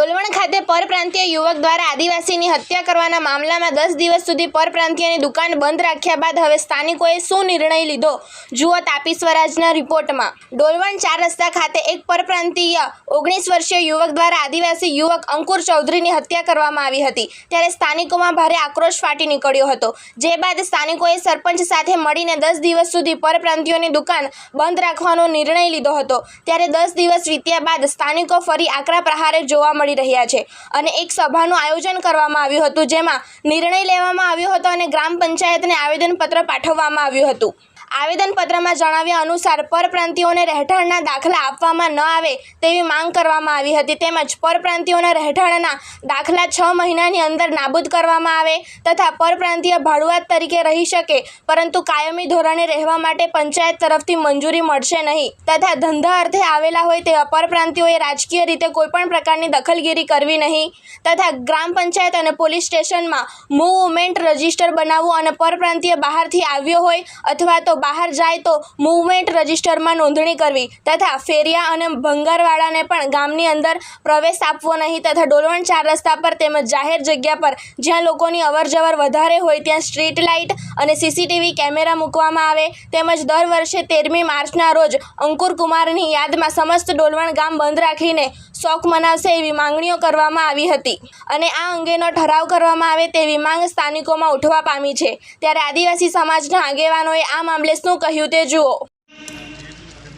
ડોલવણ ખાતે પરપ્રાંતીય યુવક દ્વારા આદિવાસીની હત્યા કરવાના મામલામાં દસ દિવસ સુધી પરપ્રાંતીયની દુકાન બંધ રાખ્યા બાદ હવે સ્થાનિકોએ શું નિર્ણય લીધો? જુઓ તાપી સ્વરાજના રિપોર્ટમાં. ડોલવણ ચાર રસ્તા ખાતે એક પરપ્રાંતીય ઓગણીસ વર્ષીય યુવક દ્વારા આદિવાસી યુવક અંકુર ચૌધરીની હત્યા કરવામાં આવી હતી. ત્યારે સ્થાનિકોમાં ભારે આક્રોશ ફાટી નીકળ્યો હતો. જે બાદ સ્થાનિકોએ સરપંચ સાથે મળીને દસ દિવસ સુધી પરપ્રાંતિયોની દુકાન બંધ રાખવાનો નિર્ણય લીધો હતો. ત્યારે દસ દિવસ વીત્યા બાદ સ્થાનિકો ફરી આકરા પ્રહારે જોવા મળી રહ્યા છે. અને એક સભાનું આયોજન કરવામાં આવ્યું હતું, જેમાં નિર્ણય લેવામાં આવ્યો હતો અને ગ્રામ પંચાયતને આવેદનપત્ર પાઠવવામાં આવ્યું હતું. આવેદનપત્રમાં જણાવ્યા અનુસાર, પરપ્રાંતિઓને રહેઠાણના દાખલા આપવામાં ન આવે તેવી માંગ કરવામાં આવી હતી. તેમજ પરપ્રાંતિઓના રહેઠાણના દાખલા છ મહિનાની અંદર નાબૂદ કરવામાં આવે તથા પરપ્રાંતિય ભાડુઆત તરીકે રહી શકે, પરંતુ કાયમી ધોરણે રહેવા માટે પંચાયત તરફથી મંજૂરી મળશે નહીં. તથા ધંધા અર્થે આવેલા હોય તેવા પરપ્રાંતિઓએ રાજકીય રીતે કોઈપણ પ્રકારની દખલગીરી કરવી નહીં. તથા ગ્રામ પંચાયત અને પોલીસ સ્ટેશનમાં મૂવમેન્ટ રજિસ્ટર બનાવવું અને પરપ્રાંતીય બહારથી આવ્યો હોય અથવા તો બહાર જાય તો મૂવમેન્ટ રજિસ્ટરમાં નોંધણી કરવી તથા ફેરિયા અને ભંગારવાળાને પણ ગામની અંદર પ્રવેશ આપવો નહીં તથા ડોલવણ ચાર રસ્તા પર તેમજ જાહેર જગ્યા પર જ્યાં લોકોની અવરજવર વધારે હોય ત્યાં સ્ટ્રીટ લાઇટ અને સીસીટીવી કેમેરા મૂકવામાં આવે તેમજ દર વર્ષે તેરમી માર્ચના રોજ અંકુર કુમારની યાદમાં સમસ્ત ડોલવણ ગામ બંધ રાખીને શોખ મનાવશે એવી માંગણીઓ કરવામાં આવી હતી. અને આ અંગેનો ઠરાવ કરવામાં આવે તેવી માંગ સ્થાનિકોમાં ઉઠવા પામી છે. ત્યારે આદિવાસી સમાજના આગેવાનોએ આ મામલે શું કહ્યું તે જુઓ.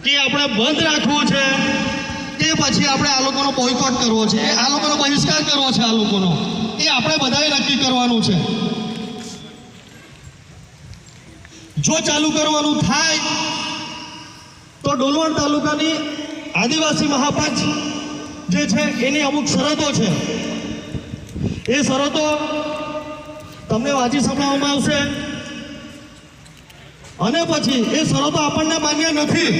કે આપણે બંધ રાખવું છે તે પછી આપણે આ લોકોનો બોયકોટ કરવો છે? આ લોકોનો બહિષ્કાર કરવો છે આ લોકોનો? એ આપણે બધાએ નક્કી કરવાનું છે. જો ચાલુ કરવાનું થાય તો ડોલવણ તાલુકાની આદિવાસી મહાપંચ જે છે એની અમુક શરતો છે. એ શરતો તમને વાંચી સંભળાવવામાં આવશે. અને પછી એ શરતો આપણને માન્ય નથી.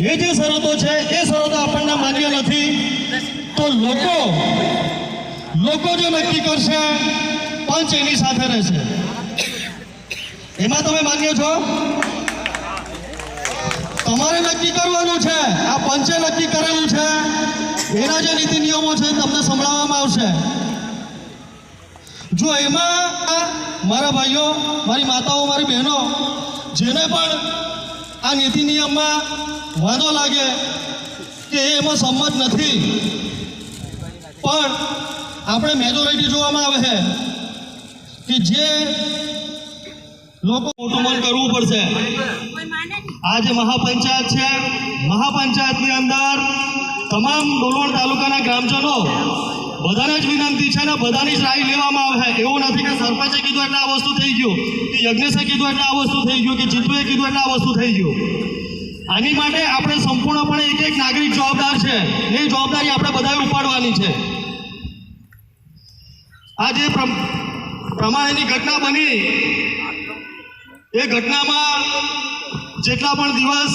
એ જે શરતો છે, એ શરતો આપણને માન્ય નથી. તો લોકો લોકો જે નક્કી કરશે, પંચ એની સાથે રહેશે. એમાં તમે માન્ય છો? તમારે નક્કી કરવાનું છે. આ પંચે નક્કી કરેલું છે. એના જે નીતિ નિયમો છે તમને સંભળાવવામાં આવશે. જો એમાં મારા ભાઈઓ, મારી માતાઓ, મારી બહેનો, જેને પણ આ નીતિ નિયમમાં વાંધો લાગે કે એમાં સંમત નથી, પણ આપણે મેજોરિટી જોવામાં આવે છે કે જે લોકો મોટું કરવું પડશે. આ જે મહાપંચાયત છે. મહાપંચાયતની અંદર તમામ ડોલવણ તાલુકાના ગ્રામજનો બધાને જ વિનંતી છે ને બધાની જ રાય લેવામાં આવે એવું નથી કે સરપંચે કીધું એટલે આ વસ્તુ થઈ ગયું, કે યજ્ઞેશે કીધું એટલે આ વસ્તુ થઈ ગયું, કે જીતુએ કીધું એટલે આ વસ્તુ થઈ ગયું. આની માટે આપણે સંપૂર્ણપણે એક એક નાગરિક જવાબદાર છે. એ જવાબદારી આપણે બધાએ ઉપાડવાની છે. આ જે પ્રમ- પ્રમાણેની ઘટના બની. એ ઘટનામાં જેટલા પણ દિવસ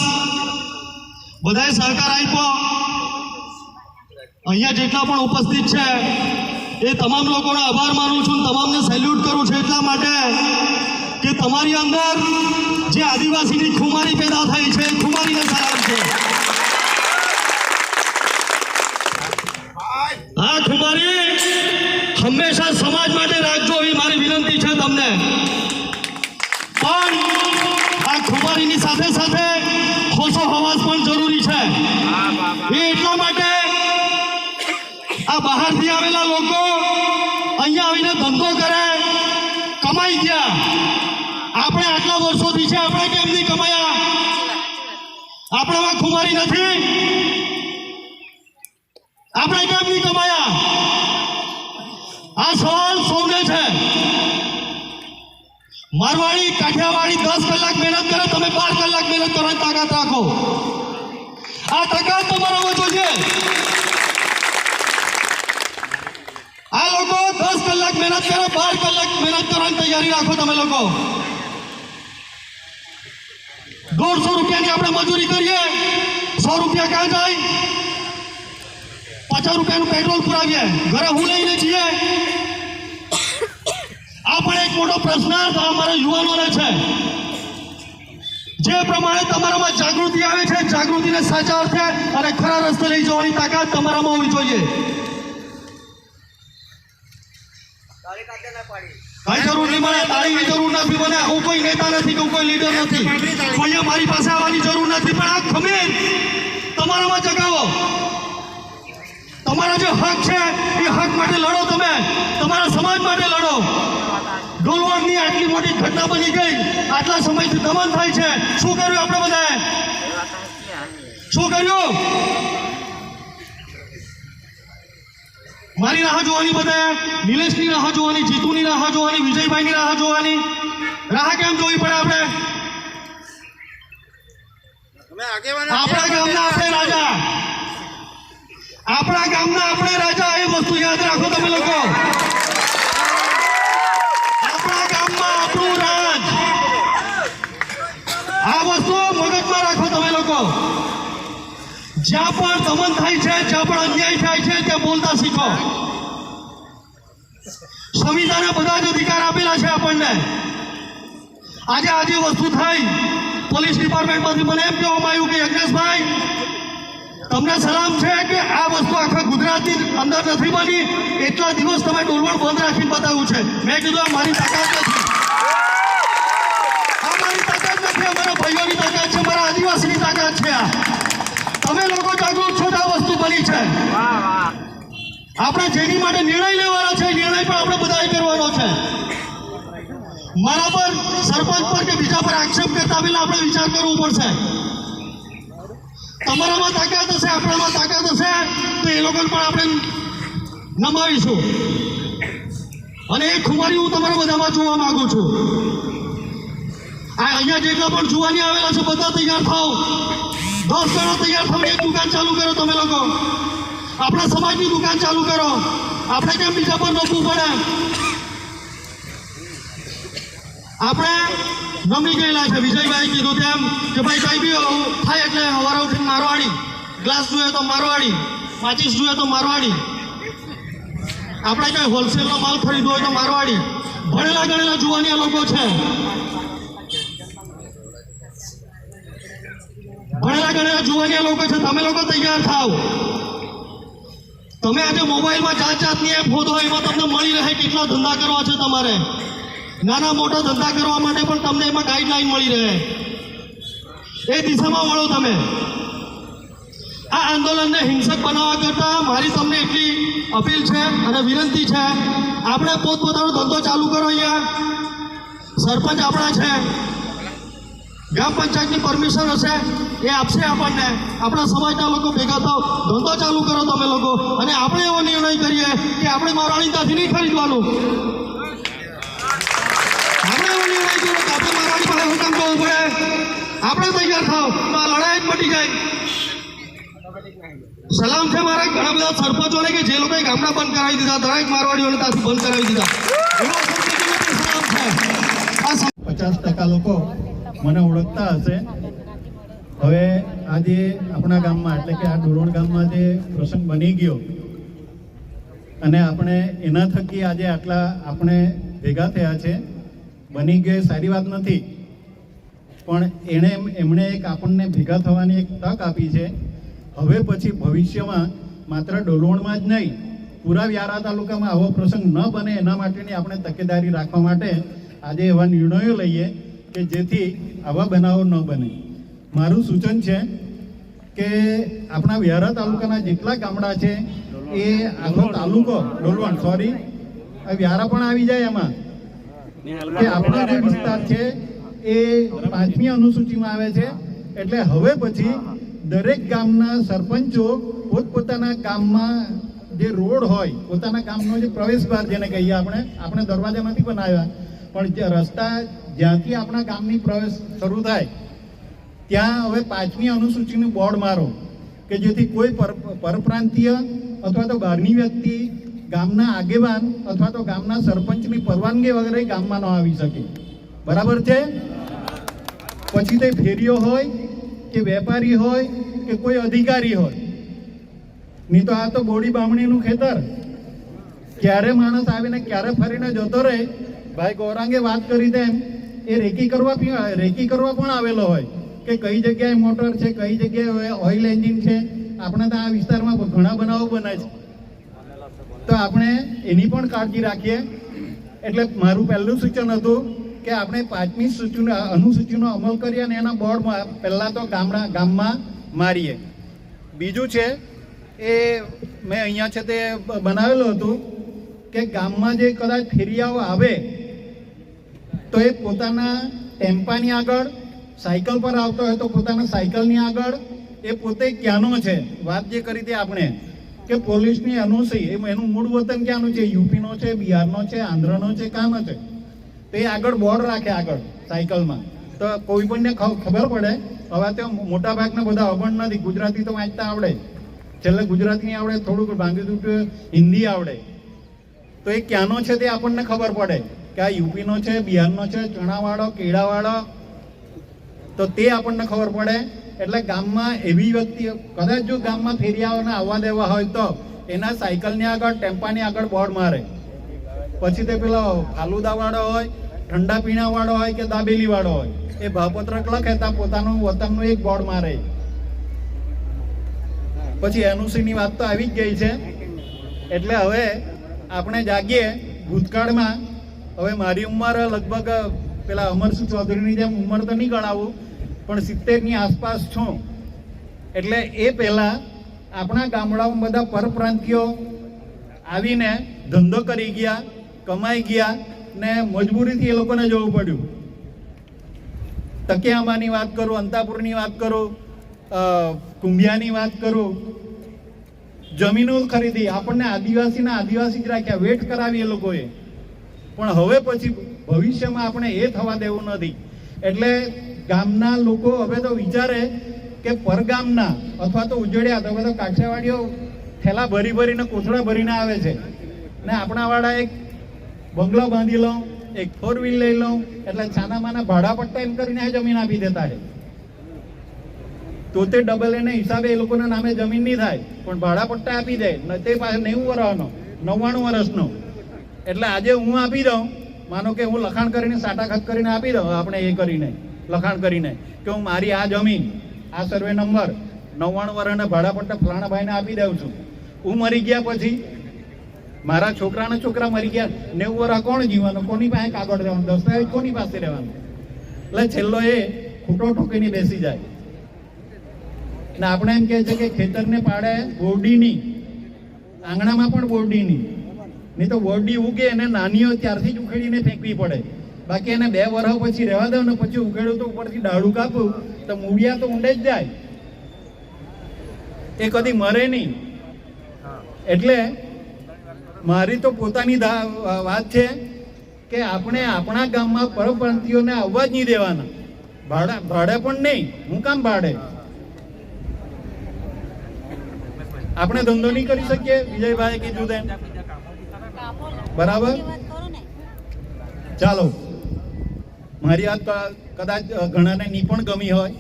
બધાએ સહકાર આપ્યો, અહીંયા જેટલા પણ ઉપસ્થિત છે, એ તમામ લોકોનો આભાર માનું છું તમામને સેલ્યુટ કરું છું એટલા માટે કે તમારી અંદર જે આદિવાસીની ખુમારી પેદા થઈ છે ખુમારીને સલામ છે. આ ખુમારી હંમેશા સમાજ માટે સાથે સાથે હોશો હવાસ પણ જરૂરી છે. એ એટલા માટે આ બહારથી આવેલા લોકો અહીંયા આવીને ધંધો કરે, કમાઈ ગયા. આપણે આટલા વર્ષોથી છે, આપણે કેમ નહીં કમાયા? આપણામાં ખુમારી નથી. આપણે કેમ નહીં કમાયા? આ સવાલ સૌને છે. મારવાડી, કાઠિયાવાડી દસ કલાક મહેનત કરે, તમે બાર કલાક મહેનત કરવાની તાકાત રાખો. આ તાકાત તમારામાં જોઈએ આ લોકો દસ કલાક મહેનત કરે, બાર કલાક મહેનત કરવાની તૈયારી રાખો તમે લોકો. દોઢસો રૂપિયાની આપણે મજૂરી કરીએ. સો રૂપિયા ક્યાં જાય? પચાસ રૂપિયાનું પેટ્રોલ પુરાવીએ. ઘરે હું લઈને જઈએ આ પણ એક મોટો પ્રશ્નાર્થ અમારા યુવાનોને છે. જે પ્રમાણે તમારામાં જાગૃતિ આવે છે જાગૃતિને સાચા અર્થે અને ખરા રસ્તે લઈ જવાની તાકાત તમારામાં હોવી જોઈએ. કઈ જરૂર નહીં મને તાળીની જરૂર નથી મને. હું કોઈ નેતા નથી કે હું કોઈ લીડર નથી. કોઈએ મારી પાસે આવવાની જરૂર નથી પણ આ ખમીર તમારામાં જગાવો. તમારા જે હક છે એ હક માટે લડો તમે. તમારા સમાજ માટે લડો. ડોલવણની આટલી મોટી ઘટના બની ગઈ આટલા સમયથી દમન થાય છે. શું કર્યું આપણે બધાએ? શું કર્યું? મારી રાહ જોવાની બધાએ? નિલેશની રાહ જોવાની જીતુની રાહ જોવાની વિજયભાઈની રાહ જોવાની? રાહ કેમ જોવી પડે આપણે? આપણા ગામના આપણે રાજા. આપણા ગામના આપણે રાજા એ વસ્તુ યાદ રાખો તમે. જ્યાં પણ દમન થાય છે, જ્યાં પણ અન્યાય થાય છે, ત્યાં બોલતા શીખો. સંવિધાને બધા જ અધિકાર આપેલા છે આપણને. આજે આજે વસ્તુ થઈ, પોલીસ ડિપાર્ટમેન્ટમાંથી મને એમ કહેવામાં આવ્યું કે યજ્ઞેશભાઈ તમને સલામ છે કે આ વસ્તુ આખા ગુજરાતની અંદર નથી બની? એટલા દિવસ તમે ડોલવણ બંધ રાખીને બતાવ્યું છે. મેં કીધું, આ મારી તાકાત નથી. આ મારી તાકાત નથી, અમારા ભાઈઓની તાકાત છે મારા આદિવાસીની તાકાત છે આ. તમે લોકો જાગૃત છો આ વસ્તુ બની છે. આપણે જેની માટે નિર્ણય લેવાનો છે નિર્ણય પણ આપણે બધાએ કરવાનો છે. મારા પર, સરપંચ પર કે બીજા પર આક્ષેપ કરતા પહેલા આપણે વિચાર કરવો પડશે. તમારામાં તાકાત હશે, આપણામાં તાકાત હશે, તો એ લોકોને પણ આપણે નમાવીશું. અને એ ખુમારી હું તમારા બધામાં જોવા માંગુ છું. આ અહીંયા જેટલા પણ જોવાની આવેલા છે, બધા તૈયાર થાવ દસ જણા તૈયાર થઈને દુકાન ચાલુ કરો તમે લોકો. આપણા સમાજની દુકાન ચાલુ કરો. આપણે કેમ બીજા પર રોકવું પડે? આપણે નમી ગયેલા છે. વિજયભાઈ કીધું તેમ કે ભાઈ, કઈ બી થાય એટલે હવારે ઉઠીને મારવાડી. ગ્લાસ જોઈએ તો મારવાડી. માચીસ જોઈએ તો મારવાડી. આપણે કઈ હોલસેલનો માલ ખરીદવો હોય તો મારવાડી. ભણેલા ગણેલા જુવાની લોકો છે. ભણેલા ગણેલા જુવાનિયા લોકો છે, તમે લોકો તૈયાર થાવ તમે આજે મોબાઈલમાં જાત જાતની એપ હોય, એમાં તમને મળી રહે કેટલા ધંધા કરવા છે તમારે. નાના મોટા ધંધા કરવા માટે પણ તમને એમાં ગાઈડલાઈન મળી રહે. એ દિશામાં વળો તમે. આ આંદોલનને હિંસક બનાવવા કરતાં મારી તમને એટલી અપીલ છે અને વિનંતી છે. આપણે પોતપોતાનો ધંધો ચાલુ કરો અહીંયા. સરપંચ આપણા છે. ગ્રામ પંચાયતની પરમિશન હશે એ આપશે આપણને. આપણા સમાજના લોકો ભેગા થાવ, ધંધો ચાલુ કરો તમે લોકો. અને આપણે એવો નિર્ણય કરીએ કે આપણે મારવાણી ત્યાંથી નહીં ખરીદવાનું. આપણે એવો નિર્ણય કર્યો કે આપણે મારવાડી પાસે હુકમ કરવું પડે? આપણે તૈયાર થાવ, તો આ લડાઈ જ મટી જાય. સલામ છે મારા. ઘણા બધા સરપંચોને કે જે લોકોએ ગામડા બંધ કરાવી દીધા, દરેક મારવાડીઓને ત્યાંથી બંધ કરાવી દીધા. પચાસ ટકા લોકો મને ઓળખતા હશે. હવે આજે આપણા ગામમાં, એટલે કે આ ડોરોણ ગામમાં જે પ્રસંગ બની ગયો, અને આપણે એના થકી આજે આટલા આપણે ભેગા થયા છે. બની ગયો સારી વાત નથી, પણ એણે એમણે એક આપણને ભેગા થવાની એક તક આપી છે. હવે પછી ભવિષ્યમાં માત્ર ડોલોણમાં જ નહીં, પૂરા વ્યારા તાલુકામાં આવો પ્રસંગ ન બને એના માટેની આપણે તકેદારી રાખવા માટે આજે એવા નિર્ણયો લઈએ. કે જેથી આવા બનાવો ન બને. મારું સૂચન છે કે આપણા વ્યારા તાલુકાના જેટલા ગામડા છે, એ આખો તાલુકો, ડોલવણ સોરી વ્યારા પણ આવી જાય એમાં. કે આપણા જે વિસ્તાર છે, એ પાંચમી અનુસૂચિમાં આવે છે. એટલે હવે પછી દરેક ગામના સરપંચો પોતપોતાના ગામમાં જે રોડ હોય, પોતાના ગામનો જે પ્રવેશ દ્વાર જેને કહીએ આપણે આપણે દરવાજા નથી બનાવ્યા. પણ જે રસ્તા જ્યાંથી આપણા ગામની પ્રવેશ શરૂ થાય, ત્યાં હવે પાંચમી અનુસૂચિનું બોર્ડ મારો કે જેથી કોઈ પર, પરપ્રાંતીય અથવા તો બહારની વ્યક્તિ ગામના આગેવાન અથવા તો ગામના સરપંચની પરવાનગી વગેરે ગામમાં ન આવી શકે. બરાબર છે? પછી તે ફેરીઓ હોય, કે વેપારી હોય, કે કોઈ અધિકારી હોય. નહીં તો આ તો બોડી બામણીનું ખેતર. ક્યારે માણસ આવીને ક્યારે ફરીને જતો રહે? ભાઈ ગૌરાંગે વાત કરી તેમ. એ રેકી કરવા રેકી કરવા પણ આવેલો હોય? કે કઈ જગ્યાએ મોટર છે, કઈ જગ્યાએ ઓઇલ એન્જિન છે? આપણે તો આ વિસ્તારમાં ઘણા બનાવો બને છે. તો આપણે એની પણ કાળજી રાખીએ. એટલે મારું પહેલું સૂચન હતું કે આપણે પાંચમી સૂચિનો અનુસૂચિનો અમલ કરીએ અને એના બોર્ડમાં પહેલાં તો ગામડા ગામમાં મારીએ. બીજું છે એ મેં અહીંયા છે તે બનાવેલું હતું કે ગામમાં જે કદાચ ફેરિયાઓ આવે તો એ પોતાના ટેમ્પાની આગળ, સાયકલ પર આવતો હોય તો પોતાના સાયકલની આગળ, એ પોતે ક્યાંનો છે? વાત જે કરી હતી આપણે, કે પોલીસની એનઓસી એનું મૂળ વતન ક્યાંનું છે? યુપીનો છે, બિહારનો છે, આંધ્રનો છે, કાનો છે? તો એ આગળ બોર્ડ રાખે આગળ, સાયકલમાં. તો કોઈ પણને ખબર પડે, હવે તો મોટા ભાગના બધા અભણ નથી, ગુજરાતી તો વાંચતા આવડે. છેલ્લે ગુજરાતી આવડે, થોડુંક ભાંગી તૂટ્યું હિન્દી આવડે. તો એ ક્યાંનો છે તે આપણને ખબર પડે. કે આ યુપીનો છે, બિહારનો છે ચણાવાળો કેળાવાળો તો તે આપણને ખબર પડે. એટલે ગામમાં એવી વ્યક્તિ, કદાચ જો ગામમાં ફેરિયાઓને આવવા દેવા હોય તો એના સાયકલની આગળ, ટેમ્પાની આગળ બોર્ડ મારે. પછી તે પેલો ફાલુદાવાળો હોય, ઠંડા પીણાવાળો હોય કે દાબેલીવાળો હોય, એ ભાવપત્રક લખે ત્યાં પોતાનું વતનનું એક બોર્ડ મારે. પછી એનઓસીની વાત તો આવી જ ગઈ છે. એટલે હવે આપણે જાગીએ. ભૂતકાળમાં હવે મારી ઉંમર લગભગ, પેલા અમરસિંહ ચૌધરીની જેમ ઉંમર તો નહીં ગણાવું, પણ સિત્તેરની આસપાસ છું. એટલે એ પહેલાં આપણા ગામડાઓમાં બધા પરપ્રાંતિયો આવીને ધંધો કરી ગયા, કમાઈ ગયા ને મજબૂરીથી એ લોકોને જવું પડ્યું. તકિયામાની વાત કરું, અંતાપુરની વાત કરું કુંભિયાની વાત કરું. જમીનો ખરીદી, આપણને આદિવાસીના આદિવાસી જ રાખ્યા, વેટ કરાવી એ લોકોએ. પણ હવે પછી ભવિષ્યમાં આપણે એ થવા દેવું નથી. એટલે ગામના લોકો હવે તો વિચારે કે પરગામના અથવા તો ઉજળ્યા, તો હવે તો કાઠિયાવાડીઓ થેલા ભરી ભરીને, કોથળા ભરીને આવે છે. ને આપણાવાળા એક બંગલો બાંધી લઉં, એક ફોર વ્હીલ લઈ લઉં, એટલે છાનામાના ભાડા પટ્ટા એમ કરીને જમીન આપી દેતા છે. તો તે ડબલ એને હિસાબે એ લોકોના નામે જમીન નહીં થાય, પણ ભાડા પટ્ટા આપી દે તે પાસે નેવું વર્ષનો નવ્વાણું વર્ષનો એટલે આજે હું આપી દઉં, માનો કે હું લખાણ કરીને સાટાખત કરીને આપી દઉં, આપણે એ કરીને, લખાણ કરીને, કે હું મારી આ જમીન, આ સર્વે નંબર નવ્વાણું વર્ષના ભાડા પટ્ટા ફલાણા ભાઈને આપી દઉં છું. હું મરી ગયા પછી, મારા છોકરાના છોકરા મરી ગયા, નેવું વર્ષ કોણ જીવવાનું? કોની પાસે કાગળ રહેવાનું? દસ્તાવેજ કોની પાસે રહેવાનું? એટલે છેલ્લો એ ખૂટો ઠોકીને બેસી જાય. ને આપણે એમ કહે છે કે ખેતરને પાડે બોરડીની, આંગણામાં પણ બોરડીની. નહીં તો વરડી ઉગે એને નાની હોય ત્યારથી જ ઉખેડીને ફેંકવી પડે. બાકી એને બે વર્ષ પછી રહેવા દઉં ને પછી ઉખેડું તો ઉપરથી ડાળું કાપું, તો મૂળિયા તો ઊંડે જ જાય. એ કદી મરે નહીં. એટલે મારી તો પોતાની વાત છે કે આપણે આપણા ગામમાં પરપ્રાંતિઓને આવવા જ નહીં દેવાના. ભાડા, ભાડે પણ નહીં. હું કામ ભાડે? આપણે ધંધો નહીં કરી શકીએ? વિજયભાઈ કીધું તેમ. બરાબર? ચાલો. મારી વાત કદાચ ઘણાને ની પણ ગમી હોય.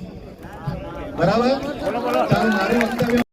બરાબર? ચાલો મારું વક્તવ્ય